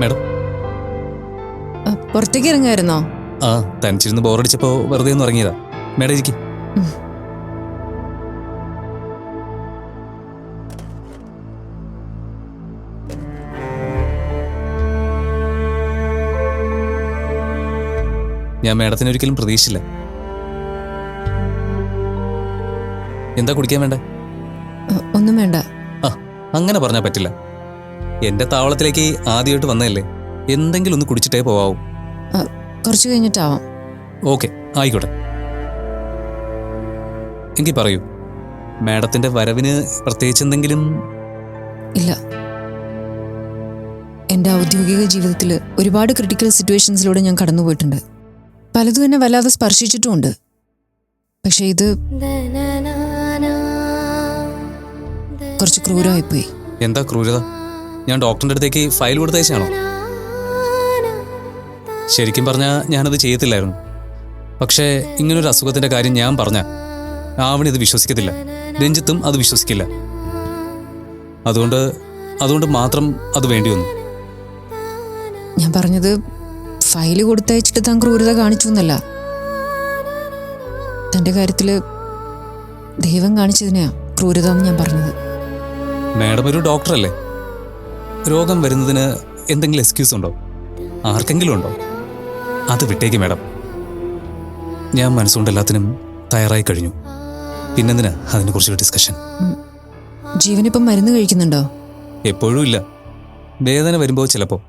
Madam. പുറത്തേക്ക് ഇറങ്ങായിരുന്നോ ആ തനിച്ചിരുന്ന് ബോറടിച്ചപ്പോൾ വെറുതെ ഒന്ന് ഇറങ്ങിയതാ മാഡം ഇരിക്കും. ഞാൻ മാഡത്തിന് ഒരിക്കലും പ്രതീക്ഷിച്ചില്ല. എന്താ കുടിക്കാൻ വേണ്ട? ഒന്നും വേണ്ട. ആ അങ്ങനെ പറഞ്ഞാ പറ്റില്ല. എന്റെ താവളത്തിലേക്ക് ആദ്യമായിട്ട് വന്നതല്ലേ? എന്തെങ്കിലും ഒന്ന് കുടിച്ചിട്ടേ പോവാവൂ. കുറച്ച് കഴിഞ്ഞിട്ടാവാം. ഓക്കെ ആയിക്കോട്ടെ. എങ്കിൽ പറയൂ മാഡത്തിന്റെ വരവിന് പ്രത്യേകിച്ച് എന്തെങ്കിലും? ഇല്ല. എന്റെ ഔദ്യോഗിക ജീവിതത്തിൽ ഒരുപാട് ക്രിട്ടിക്കൽ സിറ്റുവേഷൻസിലൂടെ ഞാൻ കടന്നുപോയിട്ടുണ്ട്. പലതും എന്നെ വല്ലാതെ സ്പർശിച്ചിട്ടുമുണ്ട്. പക്ഷെ ഇത് കുറച്ച് ക്രൂരമായിപ്പോയി. എന്താ ക്രൂരത? ഞാൻ ഡോക്ടറിന്റെ അടുത്തേക്ക് ഫയൽ കൊടുത്തയച്ചാണോ ശരിക്കും പറഞ്ഞാൽ ഞാനത് ചെയ്യത്തില്ലായിരുന്നു. പക്ഷേ ഇങ്ങനൊരു അസുഖത്തിന്റെ കാര്യം ഞാൻ പറഞ്ഞ ആവണി ഇത് വിശ്വസിക്കത്തില്ല. രഞ്ജിത്തും അത് വിശ്വസിക്കില്ല. അതുകൊണ്ട് അതുകൊണ്ട് മാത്രം അത് വേണ്ടി വന്നു. ഞാൻ പറഞ്ഞത് ഫയൽ കൊടുത്തയച്ചിട്ട് താൻ ക്രൂരത കാണിച്ചു എന്നല്ല. തന്റെ കാര്യത്തിൽ ദൈവം കാണിച്ചതിനെയാ ക്രൂരത എന്ന് ഞാൻ പറഞ്ഞത്. മാഡം ഒരു ഡോക്ടറല്ലേ? രോഗം വരുന്നതിന് എന്തെങ്കിലും എക്സ്ക്യൂസ് ഉണ്ടോ? ആർക്കെങ്കിലും ഉണ്ടോ? അത് വിട്ടേക്ക് മാഡം. ഞാൻ മനസ്സുകൊണ്ട് എല്ലാത്തിനും തയ്യാറായി കഴിഞ്ഞു. പിന്നെന്തിനാ അതിനെക്കുറിച്ചൊരു ഡിസ്കഷൻ ജീവനിപ്പം മരുന്ന് കഴിക്കുന്നുണ്ടോ? എപ്പോഴും ഇല്ല. വേദന വരുമ്പോൾ ചിലപ്പോൾ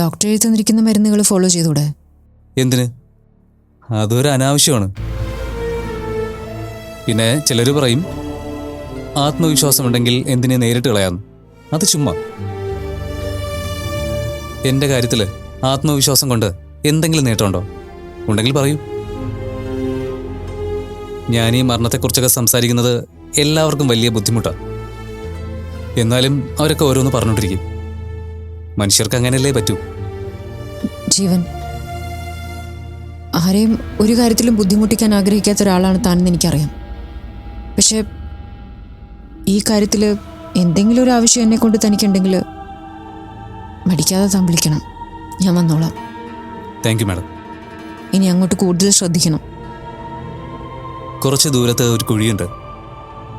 ഡോക്ടർ എഴുതി തന്നിരിക്കുന്ന മരുന്നുകൾ ഫോളോ ചെയ്തൂടെ? എന്തിന്? അതൊരു അനാവശ്യമാണ്. പിന്നെ ചിലർ പറയും ആത്മവിശ്വാസമുണ്ടെങ്കിൽ എന്തിനെ നേരിട്ട് കളയാന്ന്. അത് ചുമ്മാ. എന്റെ കാര്യത്തിൽ ആത്മവിശ്വാസം കൊണ്ട് എന്തെങ്കിലും നേട്ടമുണ്ടോ? ഉണ്ടെങ്കിൽ പറയൂ. ഞാൻ ഈ മരണത്തെക്കുറിച്ചൊക്കെ സംസാരിക്കുന്നത് എല്ലാവർക്കും വലിയ ബുദ്ധിമുട്ടാണ് എന്നാലും അവരൊക്കെ ഓരോന്ന് പറഞ്ഞുകൊണ്ടിരിക്കും മനുഷ്യർക്ക് അങ്ങനെയല്ലേ പറ്റൂ? ജീവൻ ആരെയും ഒരു കാര്യത്തിലും ബുദ്ധിമുട്ടിക്കാൻ ആഗ്രഹിക്കാത്ത ഒരാളാണ് താനെന്ന് എനിക്കറിയാം. പക്ഷേ ഈ കാര്യത്തിൽ എന്തെങ്കിലും ഒരു ആവശ്യം എന്നെ കൊണ്ട് തനിക്കുണ്ടെങ്കിൽ മടിക്കാതെ താൻ വിളിക്കണം ഞാൻ വന്നോളാം. താങ്ക് യു മാഡം ഇനി അങ്ങോട്ട് കൂടുതൽ ശ്രദ്ധിക്കണം. കുറച്ച് ദൂരത്ത് ഒരു കുഴിയുണ്ട്.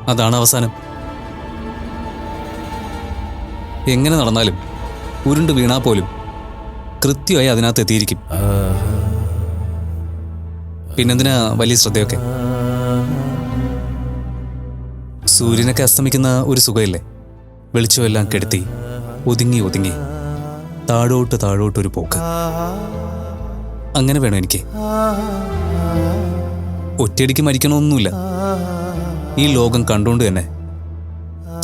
അതാണ് അവസാനം. എങ്ങനെ നടന്നാലും ഉരുണ്ട് വീണാ പോലും കൃത്യമായി അതിനകത്ത് എത്തിയിരിക്കും. പിന്നെന്തിനാ വലിയ ശ്രദ്ധയൊക്കെ? സൂര്യനൊക്കെ അസ്തമിക്കുന്ന ഒരു സുഖമില്ലേ? വെളിച്ചമെല്ലാം കെടുത്തി ഒതുങ്ങി ഒതുങ്ങി. താഴോട്ട് താഴോട്ട് ഒരു പോക്ക്. അങ്ങനെ വേണം എനിക്ക്. ഒറ്റയടിക്ക് മരിക്കണമെന്നൊന്നുമില്ല ഈ ലോകം കണ്ടുകൊണ്ട് തന്നെ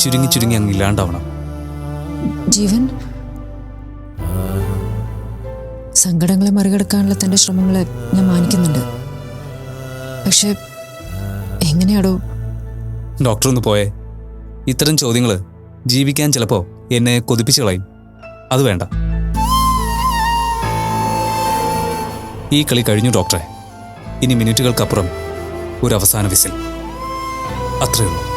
ചുരുങ്ങി ചുരുങ്ങി അങ്ങ് ഇല്ലാണ്ടാവണം. ജീവൻ? സങ്കടങ്ങളെ മറികടക്കാനുള്ള തന്റെ ശ്രമങ്ങളെ ഞാൻ മാനിക്കുന്നുണ്ട്. പക്ഷെ എങ്ങനെയാടോ? ഡോക്ടർ ഒന്ന് പോയേ. ഇത്തരം ചോദ്യങ്ങൾ ജീവിക്കാൻ ചിലപ്പോ എന്നെ കൊതിപ്പിച്ചു കളയും. അത് വേണ്ട. ഈ കളി കഴിഞ്ഞു ഡോക്ടറെ. ഇനി മിനിറ്റുകൾക്കപ്പുറം ഒരു അവസാന വിസിൽ. അത്രയേ ഉള്ളൂ.